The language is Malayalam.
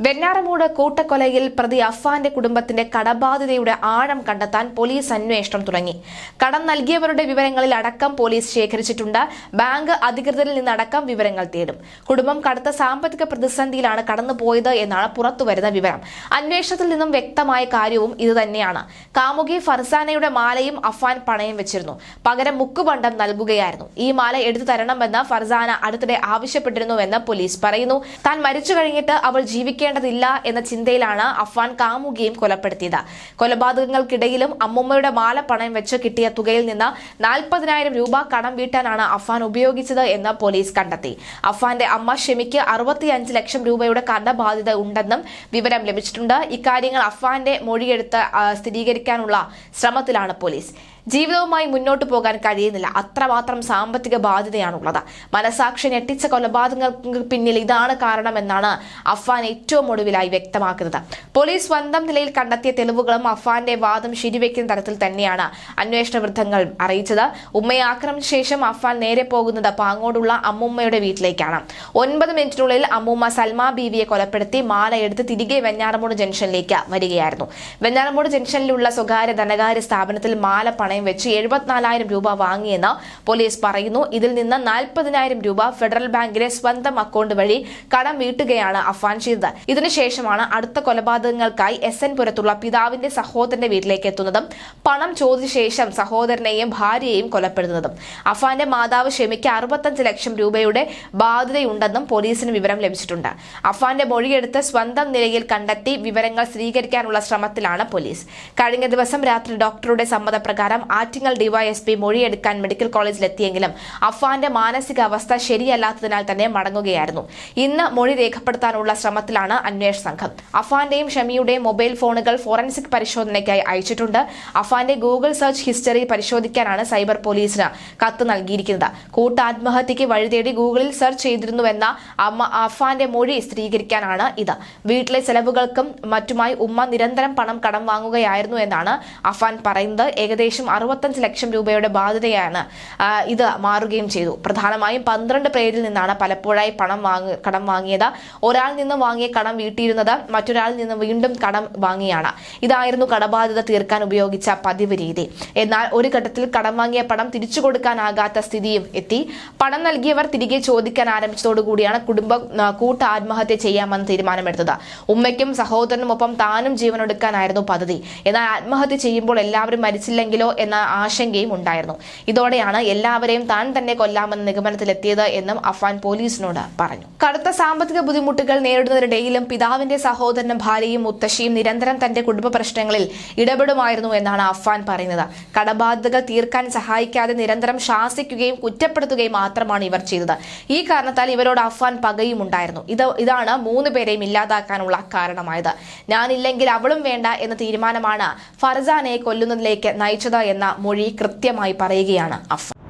വെഞ്ഞാറമൂട് കൂട്ടക്കൊലയിൽ പ്രതി അഫാന്റെ കുടുംബത്തിന്റെ കടബാധ്യതയുടെ ആഴം കണ്ടെത്താൻ പോലീസ് അന്വേഷണം തുടങ്ങി. കടം നൽകിയവരുടെ വിവരങ്ങളിൽ അടക്കം പോലീസ് ശേഖരിച്ചിട്ടുണ്ട്. ബാങ്ക് അധികൃതരിൽ നിന്നടക്കം വിവരങ്ങൾ തേടും. കുടുംബം കടുത്ത സാമ്പത്തിക പ്രതിസന്ധിയിലാണ് കടന്നുപോയത് എന്നാണ് പുറത്തുവരുന്ന വിവരം. അന്വേഷണത്തിൽ നിന്നും വ്യക്തമായ കാര്യവും ഇതുതന്നെയാണ് കാമുകി ഫർസാനയുടെ മാലയും അഫാൻ പണയം വെച്ചിരുന്നു. പകരം മുക്കുബണ്ടം നൽകുകയായിരുന്നു. ഈ മാല എടുത്തു തരണമെന്ന് ഫർസാന അടുത്തിടെ ആവശ്യപ്പെട്ടിരുന്നുവെന്ന് പോലീസ് പറയുന്നു. താൻ മരിച്ചു കഴിഞ്ഞിട്ട് അവൾ ജീവിക്കേണ്ടതില്ല എന്ന ചിന്തയിലാണ് അഫ്വാൻ കാമുകിയും കൊലപ്പെടുത്തിയത്. കൊലപാതകങ്ങൾക്കിടയിലും അമ്മുമ്മയുടെ മാല പണയം വെച്ച് കിട്ടിയ തുകയിൽ നിന്ന് നാൽപ്പതിനായിരം രൂപ കടം വീട്ടാനാണ് അഫ്വാൻ ഉപയോഗിച്ചത് എന്ന് പോലീസ് കണ്ടെത്തി. അഫ്വാന്റെ അമ്മ ഷെമിക്ക് അറുപത്തിയഞ്ച് ലക്ഷം രൂപയുടെ കടബാധ്യത ഉണ്ടെന്നും വിവരം ലഭിച്ചിട്ടുണ്ട്. ഇക്കാര്യങ്ങൾ അഫ്വാന്റെ മൊഴിയെടുത്ത് സ്ഥിരീകരിക്കാനുള്ള ശ്രമത്തിലാണ് പോലീസ്. ജീവിതവുമായി മുന്നോട്ട് പോകാൻ കഴിയുന്നില്ല. അത്രമാത്രം സാമ്പത്തിക ബാധ്യതയാണുള്ളത്. മനസാക്ഷി ഞെട്ടിച്ച കൊലപാതകങ്ങൾക്ക് പിന്നിൽ ഇതാണ് കാരണമെന്നാണ് അഫ്വാൻ ഏറ്റവും ഒടുവിലായി വ്യക്തമാക്കുന്നത്. പോലീസ് സ്വന്തം നിലയിൽ കണ്ടെത്തിയ തെളിവുകളും അഫാന്റെ വാദം ശരിവെക്കുന്ന തരത്തിൽ തന്നെയാണ് അന്വേഷണ വൃദ്ധങ്ങൾ അറിയിച്ചത്. ഉമ്മയെ ആക്രമിച്ച ശേഷം അഫാൻ നേരെ പോകുന്നത് പാങ്ങോടുള്ള അമ്മുമ്മയുടെ വീട്ടിലേക്കാണ്. ഒൻപത് മിനിറ്റിനുള്ളിൽ അമ്മൂമ്മ സൽമാ ബീവിയെ കൊലപ്പെടുത്തി മാല എടുത്ത് തിരികെ വെഞ്ഞാറമൂട് ജംഗ്ഷനിലേക്ക് വരികയായിരുന്നു. വെഞ്ഞാറമൂട് ജംഗ്ഷനിലുള്ള സ്വകാര്യ ധനകാര്യ സ്ഥാപനത്തിൽ മാല പണയം വെച്ച് എഴുപത്തിനാലായിരം രൂപ വാങ്ങിയെന്ന് പോലീസ് പറയുന്നു. ഇതിൽ നിന്ന് നാൽപ്പതിനായിരം രൂപ ഫെഡറൽ ബാങ്കിലെ സ്വന്തം അക്കൗണ്ട് വഴി കടം വീട്ടുകയാണ് അഫാൻ ചെയ്തത്. ഇതിനുശേഷമാണ് അടുത്ത കൊലപാതകങ്ങൾക്കായി എസ് എൻ പുരത്തുള്ള പിതാവിന്റെ സഹോദരന്റെ വീട്ടിലേക്ക് എത്തുന്നതും പണം ചോദിച്ച ശേഷം സഹോദരനെയും ഭാര്യയെയും കൊലപ്പെടുത്തുന്നതും. അഫാന്റെ മാതാവ് ഷെമിക്ക് അറുപത്തഞ്ച് ലക്ഷം രൂപയുടെ ബാധ്യതയുണ്ടെന്നും പോലീസിന് വിവരം ലഭിച്ചിട്ടുണ്ട്. അഫാന്റെ മൊഴിയെടുത്ത് സ്വന്തം നിലയിൽ കണ്ടെത്തി വിവരങ്ങൾ സ്വീകരിക്കാനുള്ള ശ്രമത്തിലാണ് പോലീസ്. കഴിഞ്ഞ ദിവസം രാത്രി ഡോക്ടറുടെ സമ്മതപ്രകാരം ആറ്റിങ്ങൽ ഡിവൈഎസ്പി മൊഴിയെടുക്കാൻ മെഡിക്കൽ കോളേജിലെത്തിയെങ്കിലും അഫാന്റെ മാനസികാവസ്ഥ ശരിയല്ലാത്തതിനാൽ തന്നെ മടങ്ങുകയായിരുന്നു. ഇന്ന് മൊഴി രേഖപ്പെടുത്താനുള്ള ശ്രമത്തിലാണ് അന്വേഷണ സംഘം. അഫാന്റെയും ഷമിയുടെയും മൊബൈൽ ഫോണുകൾ ഫോറൻസിക് പരിശോധനയ്ക്കായി അയച്ചിട്ടുണ്ട്. അഫാന്റെ ഗൂഗിൾ സെർച്ച് ഹിസ്റ്ററി പരിശോധിക്കാനാണ് സൈബർ പോലീസിന് കത്ത് നൽകിയിരിക്കുന്നത്. കൂട്ടാത്മഹത്യക്ക് വഴിതേടി ഗൂഗിളിൽ സെർച്ച് ചെയ്തിരുന്നുവെന്ന അമ്മ അഫാന്റെ മൊഴി സ്ഥിരീകരിക്കാനാണ് ഇത്. വീട്ടിലെ ചെലവുകൾക്കും മറ്റുമായി ഉമ്മ നിരന്തരം പണം കടം വാങ്ങുകയായിരുന്നു എന്നാണ് അഫാൻ പറയുന്നത്. ഏകദേശം അറുപത്തഞ്ച് ലക്ഷം രൂപയുടെ ബാധ്യതയാണ് ഇത് മാറുകയും ചെയ്തു. പ്രധാനമായും പന്ത്രണ്ട് പേരിൽ നിന്നാണ് പലപ്പോഴായി പണം വാങ്ങി കടം വാങ്ങിയത്. ഒരാളിൽ നിന്ന് വാങ്ങിയ കടം വീട്ടിയിരുന്നത് മറ്റൊരാളിൽ നിന്ന് വീണ്ടും കടം വാങ്ങിയാണ്. ഇതായിരുന്നു കടബാധ്യത തീർക്കാൻ ഉപയോഗിച്ച പതിവ് രീതി. എന്നാൽ ഒരു ഘട്ടത്തിൽ കടം വാങ്ങിയ പണം തിരിച്ചു കൊടുക്കാനാകാത്ത സ്ഥിതിയും എത്തി. പണം നൽകിയവർ തിരികെ ചോദിക്കാൻ ആരംഭിച്ചതോടുകൂടിയാണ് കുടുംബം കൂട്ട ആത്മഹത്യ ചെയ്യാമെന്ന് തീരുമാനമെടുത്തത്. ഉമ്മയ്ക്കും സഹോദരനുമൊപ്പം താനും ജീവനൊടുക്കാനായിരുന്നു പദ്ധതി. എന്നാൽ ആത്മഹത്യ ചെയ്യുമ്പോൾ എല്ലാവരും മരിച്ചില്ലെങ്കിലോ എന്ന ആശങ്കയും ഉണ്ടായിരുന്നു. ഇതോടെയാണ് എല്ലാവരെയും താൻ തന്നെ കൊല്ലാമെന്ന നിഗമനത്തിലെത്തിയത് എന്നും അഫാൻ പോലീസിനോട് പറഞ്ഞു. കടുത്ത സാമ്പത്തിക ബുദ്ധിമുട്ടുകൾ നേരിടുന്നതിനിടയിലും പിതാവിന്റെ സഹോദരനും ഭാര്യയും മുത്തശ്ശിയും നിരന്തരം തന്റെ കുടുംബ പ്രശ്നങ്ങളിൽ ഇടപെടുമായിരുന്നു എന്നാണ് അഫ്വാൻ പറയുന്നത്. കടബാധ്യതകൾ തീർക്കാൻ സഹായിക്കാതെ നിരന്തരം ശാസിക്കുകയും കുറ്റപ്പെടുത്തുകയും മാത്രമാണ് ഇവർ ചെയ്തത്. ഈ കാരണത്താൽ ഇവരോട് അഫ്വാൻ പകയും ഉണ്ടായിരുന്നു. ഇത് ഇതാണ് മൂന്ന് പേരെയും ഇല്ലാതാക്കാനുള്ള കാരണമായത്. ഞാനില്ലെങ്കിൽ അവളും വേണ്ട എന്ന തീരുമാനമാണ് ഫർസാനെ കൊല്ലുന്നതിലേക്ക് നയിച്ചത് എന്ന മൊഴി കൃത്യമായി പറയുകയാണ് അഫാൻ